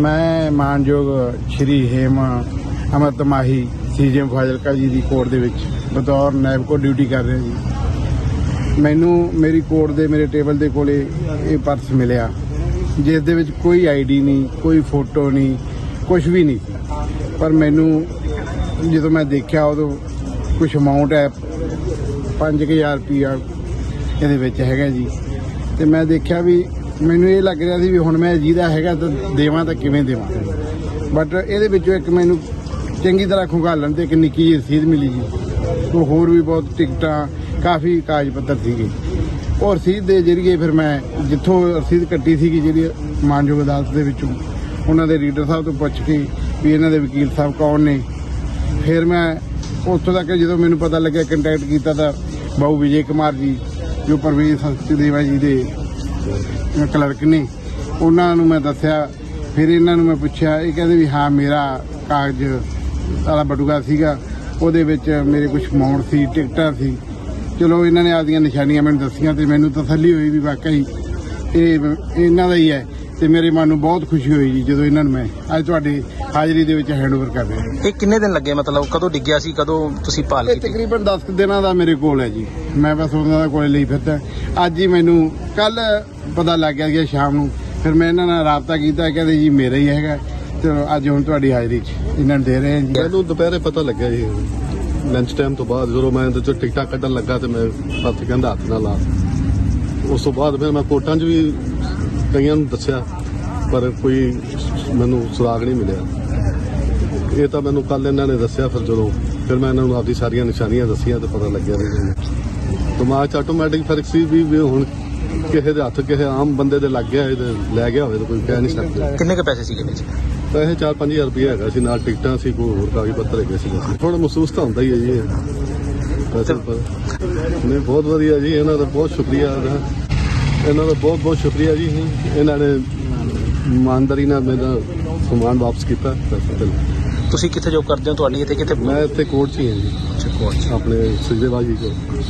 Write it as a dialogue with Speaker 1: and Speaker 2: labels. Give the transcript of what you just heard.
Speaker 1: ਮੈਂ ਮਾਨਯੋਗ ਸ਼੍ਰੀ ਹੇਮ ਅਮਰਤ ਮਾਹੀ ਸੀਜੀਐਮ ਫਾਜ਼ਿਲਕਾ ਜੀ ਦੀ ਕੋਰਟ ਦੇ ਵਿੱਚ ਬਤੌਰ ਨਾਇਬ ਕੋ ਡਿਊਟੀ ਕਰ ਰਿਹਾ ਜੀ। ਮੈਨੂੰ ਮੇਰੀ ਕੋਰਟ ਦੇ, ਮੇਰੇ ਟੇਬਲ ਦੇ ਕੋਲੇ ਇਹ ਪਰਸ ਮਿਲਿਆ, ਜਿਸ ਦੇ ਵਿੱਚ ਕੋਈ ਆਈਡੀ ਨਹੀਂ, ਕੋਈ ਫੋਟੋ ਨਹੀਂ ਕੁਝ ਵੀ ਨਹੀਂ। ਪਰ ਮੈਨੂੰ ਜਦੋਂ ਮੈਂ ਦੇਖਿਆ ਉਦੋਂ ਕੁਝ ਅਮਾਉਂਟ ਹੈ 5000 ਰੁਪਇਆ ਇਹਦੇ ਵਿੱਚ ਹੈਗਾ ਜੀ। ਤੇ ਮੈਂ ਦੇਖਿਆ ਵੀ ਮੈਨੂੰ ਇਹ ਲੱਗ ਰਿਹਾ ਸੀ ਵੀ ਹੁਣ ਮੈਂ ਜਿਹਦਾ ਹੈਗਾ ਤਾਂ ਦੇਵਾਂ ਤਾਂ ਕਿਵੇਂ ਦੇਵਾਂ। ਬਟ ਇਹਦੇ ਵਿੱਚੋਂ ਇੱਕ ਮੈਨੂੰ ਚੰਗੀ ਤਰ੍ਹਾਂ ਖੁੰਗਾਲਣ ਤੇ ਇੱਕ ਨਿੱਕੀ ਜਿਹੀ ਰਸੀਦ ਮਿਲੀ ਜੀ। ਉਹ ਹੋਰ ਵੀ ਬਹੁਤ ਟਿਕਟਾਂ, ਕਾਫੀ ਕਾਗਜ਼ ਪੱਤਰ ਸੀਗੇ। ਉਹ ਰਸੀਦ ਦੇ ਜਰੀਏ ਫਿਰ ਮੈਂ ਜਿੱਥੋਂ ਰਸੀਦ ਕੱਟੀ ਸੀਗੀ ਜਿਹੜੀ ਮਾਨਯੋਗ ਅਦਾਲਤ ਦੇ ਵਿੱਚੋਂ, ਉਹਨਾਂ ਦੇ ਰੀਡਰ ਸਾਹਿਬ ਤੋਂ ਪੁੱਛ ਕੇ ਵੀ ਇਹਨਾਂ ਦੇ ਵਕੀਲ ਸਾਹਿਬ ਕੌਣ ਨੇ। ਫਿਰ ਮੈਂ ਉੱਥੋਂ ਤੱਕ ਜਦੋਂ ਮੈਨੂੰ ਪਤਾ ਲੱਗਿਆ ਕੰਟੈਕਟ ਕੀਤਾ ਤਾਂ ਬਾਊ ਵਿਜੇ ਕੁਮਾਰ ਜੀ, ਜੋ ਪ੍ਰਵੀਨ ਸੰਸਥਾ ਦੇਵਾ ਜੀ ਦੇ ਕਲਰਕ ਨੇ। ਉਹਨਾਂ ਨੂੰ ਮੈਂ ਦੱਸਿਆ, ਫਿਰ ਇਹਨਾਂ ਨੂੰ ਮੈਂ ਪੁੱਛਿਆ, ਇਹ ਕਹਿੰਦੇ ਵੀ ਹਾਂ, ਮੇਰਾ ਕਾਗਜ਼ ਸਾਰਾ ਬਟੂਗਾ ਸੀਗਾ। ਉਹਦੇ ਵਿੱਚ ਮੇਰੇ ਕੁਝ ਅਮਾਉਂਟ ਸੀ, ਟਿਕਟਾਂ ਸੀ। ਚਲੋ, ਇਹਨਾਂ ਨੇ ਆਪਦੀਆਂ ਨਿਸ਼ਾਨੀਆਂ ਮੈਨੂੰ ਦੱਸੀਆਂ ਤੇ ਮੈਨੂੰ ਤਸੱਲੀ ਹੋਈ ਵੀ ਵਾਕਈ ਇਹ, ਇਹਨਾਂ ਦਾ ਹੀ ਹੈ। ਤੇ ਮੇਰੇ ਮਨ ਨੂੰ ਬਹੁਤ ਖੁਸ਼ੀ ਹੋਈ ਜੀ ਜਦੋਂ ਇਹਨਾਂ ਨੂੰ ਮੈਂ ਅੱਜ ਤੁਹਾਡੀ ਹਾਜ਼ਰੀ ਦੇ ਵਿੱਚ ਹੈਂਡਓਵਰ ਕਰ ਰਿਹਾ
Speaker 2: ਇਹ ਕਿੰਨੇ ਦਿਨ ਲੱਗੇ? ਮਤਲਬ ਕਦੋਂ ਡਿੱਗਿਆ ਸੀ? ਕਦੋਂ ਤੁਸੀਂ ਭਾਲ
Speaker 1: ਇਹ
Speaker 2: ਕੀਤੀ?
Speaker 1: ਤਕਰੀਬਨ 10 ਕੁ ਦਿਨਾਂ ਦਾ ਮੇਰੇ ਕੋਲ ਹੈ ਜੀ। ਮੈਂ ਬਸ ਉਹਨਾਂ ਦਾ ਕੋਲੇ ਲਈ ਫਿਰਦਾ। ਅੱਜ ਹੀ ਮੈਨੂੰ ਕੱਲ ਪਤਾ ਲੱਗ ਗਿਆ ਕਿ ਸ਼ਾਮ ਨੂੰ। ਫਿਰ ਮੈਂ ਇਹਨਾਂ ਨਾਲ ਰਾਬਤਾ ਕੀਤਾ ਕਹਿੰਦੇ ਜੀ ਮੇਰਾ ਹੀ ਹੈਗਾ। ਚਲੋ ਅੱਜ ਹੁਣ ਤੁਹਾਡੀ ਹਾਜ਼ਰੀ 'ਚ ਇਹਨਾਂ ਨੂੰ ਦੇ ਰਹੇ ਹਾਂ ਜੀ।
Speaker 3: ਮੈਨੂੰ ਦੁਪਹਿਰੇ ਪਤਾ ਲੱਗਿਆ ਜੀ। ਲੰਚ ਟਾਈਮ ਤੋਂ ਬਾਅਦ ਜਦੋਂ ਮੈਂ ਇਹਦੇ ਚੋਂ ਟਿਕਟਾਂ ਕੱਢਣ ਲੱਗਾ ਤੇ ਮੈਂ ਹੱਥ ਕਹਿੰਦਾ ਹੱਥ ਨਾਲ ਲਾ। ਉਸ ਤੋਂ ਬਾਅਦ ਫਿਰ ਮੈਂ ਕੋਰਟਾਂ 'ਚ ਵੀ ਕਈਆਂ ਨੂੰ ਦੱਸਿਆ ਪਰ ਕੋਈ ਮੈਨੂੰ ਸੁਰਾਗ ਨਹੀਂ ਮਿਲਿਆ। ਇਹ ਤਾਂ ਮੈਨੂੰ ਕੱਲ ਇਹਨਾਂ ਨੇ ਦੱਸਿਆ ਫਿਰ ਜਦੋਂ ਫਿਰ ਮੈਂ ਇਹਨਾਂ ਨੂੰ ਆਪਦੀ ਸਾਰੀਆਂ ਨਿਸ਼ਾਨੀਆਂ ਦੱਸੀਆਂ ਤੇ ਪਤਾ ਲੱਗਿਆ ਵੀ ਦਿਮਾਗ 'ਚ ਆਟੋਮੈਟਿਕ ਫ਼ਰਕ ਸੀ ਵੀ ਵੀ ਹੁਣ ਕਿਸੇ ਦੇ ਹੱਥ ਕਿਸੇ ਆਮ ਬੰਦੇ ਦੇ ਲੱਗ ਗਿਆ ਇਹਦੇ ਲੈ ਗਿਆ ਹੋਵੇ ਤਾਂ ਕੋਈ ਕਹਿ ਨਹੀਂ ਸਕਦਾ।
Speaker 2: ਕਿੰਨੇ ਕ ਪੈਸੇ ਸੀਗੇ ਵਿੱਚ?
Speaker 3: ਪੈਸੇ 4-5000 ਰੁਪਏ ਹੈਗਾ ਸੀ ਨਾਲ ਟਿਕਟਾਂ ਸੀ ਕੋਈ ਹੋਰ ਕਾਗਜ਼ ਪੱਤਰ ਹੈਗੇ ਸੀ। ਥੋੜਾ ਮਹਿਸੂਸ ਤਾਂ ਹੁੰਦਾ ਹੀ ਹੈ ਜੀ ਪਰ ਨਹੀਂ ਬਹੁਤ ਵਧੀਆ ਜੀ ਇਹਨਾਂ ਦਾ ਬਹੁਤ ਸ਼ੁਕਰੀਆ। ਇਹਨਾਂ ਦਾ ਬਹੁਤ ਬਹੁਤ ਸ਼ੁਕਰੀਆ ਜੀ। ਇਹਨਾਂ ਨੇ ਇਮਾਨਦਾਰੀ ਨਾਲ ਮੇਰਾ ਸਮਾਨ ਵਾਪਸ ਕੀਤਾ।
Speaker 2: ਤੁਸੀਂ ਕਿੱਥੇ ਜੋਬ ਕਰਦੇ ਹੋ? ਤੁਹਾਡੀ ਇੱਥੇ ਕਿੱਥੇ
Speaker 3: ਮੈਂ ਇੱਥੇ ਕੋਰਟ 'ਚ ਹੀ ਹਾਂ ਜੀ।
Speaker 2: ਕੋਰਟ
Speaker 3: ਆਪਣੇ ਸੁਜੇਵਾਜੀ ਕੋਲ